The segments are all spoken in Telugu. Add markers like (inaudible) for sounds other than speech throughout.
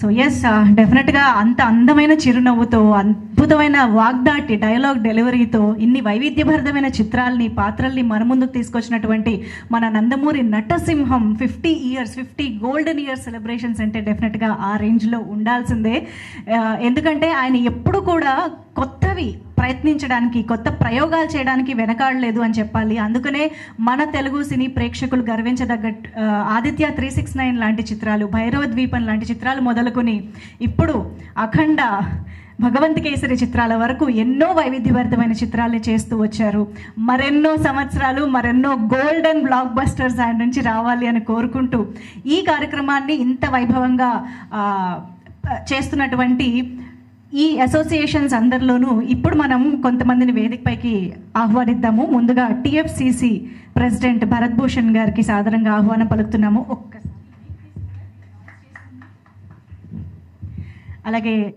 సో ఎస్ డెఫినెట్గా అంత అందమైన చిరునవ్వుతో అంత అద్భుతమైన వాగ్దాటి డైలాగ్ డెలివరీతో ఇన్ని వైవిధ్యభరితమైన చిత్రాల్ని పాత్రల్ని మన ముందుకు తీసుకొచ్చినటువంటి మన Nandamuri Natasimham fifty years fifty golden years celebrations అంటే డెఫినెట్గా ఆ రేంజ్లో ఉండాల్సిందే. ఎందుకంటే ఆయన ఎప్పుడు కూడా కొత్తవి ప్రయత్నించడానికి కొత్త ప్రయోగాలు చేయడానికి వెనకాడలేదు అని చెప్పాలి. అందుకనే మన తెలుగు సినీ ప్రేక్షకులు గర్వించదగ్గ ఆదిత్య త్రీ సిక్స్ నైన్ లాంటి చిత్రాలు భైరవ ద్వీపం లాంటి చిత్రాలు మొదలుకొని ఇప్పుడు అఖండ భగవంత్ కేసరి చిత్రాల వరకు ఎన్నో వైవిధ్యభరితమైన చిత్రాలు చేస్తూ వచ్చారు. మరెన్నో సంవత్సరాలు మరెన్నో గోల్డెన్ బ్లాక్ బస్టర్స్ ఆయన నుంచి రావాలి అని కోరుకుంటూ ఈ కార్యక్రమాన్ని ఇంత వైభవంగా చేస్తున్నటువంటి ఈ అసోసియేషన్స్ అందరిలోనూ ఇప్పుడు మనం కొంతమందిని వేదికపైకి ఆహ్వానిద్దాము. ముందుగా టిఎఫ్సిసి ప్రెసిడెంట్ భరత్ భూషణ్ గారికి సాధారణంగా ఆహ్వానం పలుకుతున్నాము. ఒక్కసారి. అలాగే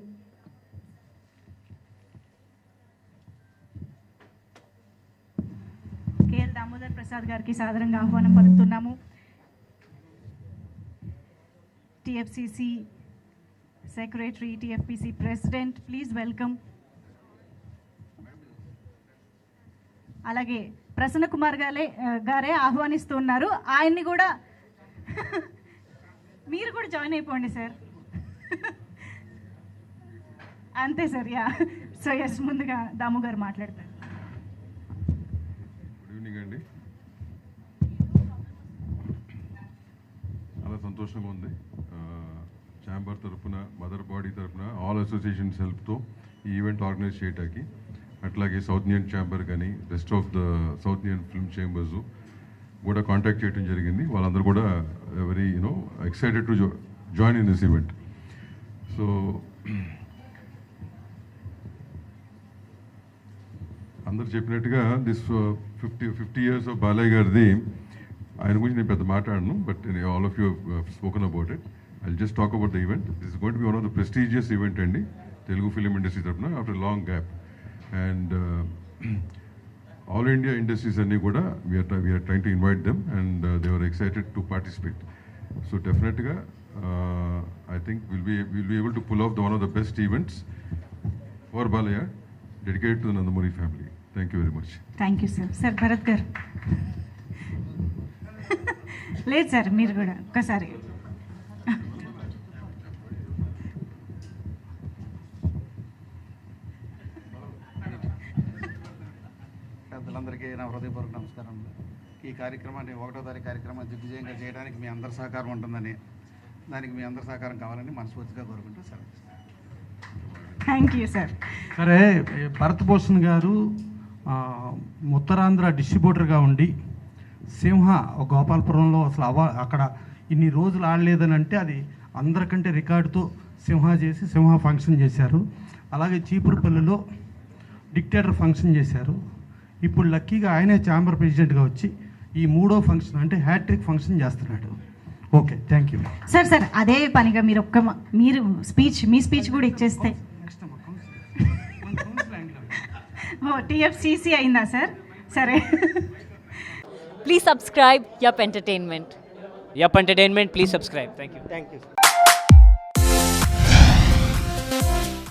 దామోదర్ ప్రసాద్ గారికి సాదరంగా ఆహ్వానం పలుకుతున్నాము. TFCC secretary TFPC president please welcome. అలాగే ప్రసన్న కుమార్ గారే గారే ఆహ్వానిస్తున్నారు ఆయన్ని కూడా (laughs) మీరు కూడా జాయిన్ అయిపోండి సార్. (laughs) అంతే సార్ యా. సో ఎస్ ముందుగా దాము గారు మాట్లాడతారు. గుడ్ ఈవినింగ్ అండి. చాలా సంతోషంగా ఉంది. ఛాంబర్ తరఫున మదర్ బాడీ తరఫున ఆల్ అసోసియేషన్స్ హెల్ప్తో ఈ ఈవెంట్ ఆర్గనైజ్ చేయడానికి అట్లాగే సౌత్ ఇండియన్ ఛాంబర్ కానీ rest of the south Indian film chambers కూడా కాంటాక్ట్ చేయడం జరిగింది. వాళ్ళందరూ కూడా very you know excited to join in this event so అందరు చెప్పినట్టుగా this fifty fifty years of Balayya గారిది ఆయన గురించి నేను పెద్ద మాట్లాడను but all of you spoken about it I just talk about the event this going be one of the prestigious event అండి తెలుగు ఫిలిం ఇండస్ట్రీ తరఫున after long gap and all India industries అన్నీ కూడా we are we are trying to invite them and they are excited to participate so డెఫినెట్గా I think will be will be able to pull off the one of the best events for Balayya dedicated to Nandamuri family thank you very much thank you sir sir Bharat garu లేదు సార్ మీరు కూడా ఒక్కసారి. పెద్దలందరికీ నా హృదయపూర్వక నమస్కారం. ఈ కార్యక్రమాన్ని ఒకటో తారీఖు కార్యక్రమాన్ని దిగ్విజయంగా చేయడానికి మీ అందరి సహకారం ఉంటుందని దానికి మీ అందరి సహకారం కావాలని మనస్ఫూర్తిగా కోరుకుంటూ సెలవు థ్యాంక్ యూ సార్ సరే భరత్ భూషణ్ గారు ఉత్తరాంధ్ర డిస్ట్రిబ్యూటర్గా ఉండి సింహ గోపాలపురంలో అసలు అవ అక్కడ ఇన్ని రోజులు ఆడలేదని అంటే అది అందరికంటే రికార్డుతో సింహ చేసి సింహ ఫంక్షన్ చేశారు. అలాగే చీపురుపల్లిలో డిక్టేటర్ ఫంక్షన్ చేశారు. ఇప్పుడు లక్కీగా ఆయనే ఛాంబర్ ప్రెసిడెంట్గా వచ్చి ఈ మూడో ఫంక్షన్ అంటే హ్యాట్రిక్ ఫంక్షన్ చేస్తున్నాడు. Okay thank you. Sir sir అదే పనిగా మీరు ఒక్క మీరు స్పీచ్ మీ స్పీచ్ కూడా ఇచ్చేస్తే. ఓ టిఎఫ్సిసి అయిందా సార్? సరే. Please subscribe Yup Entertainment Yup Entertainment please subscribe thank you thank you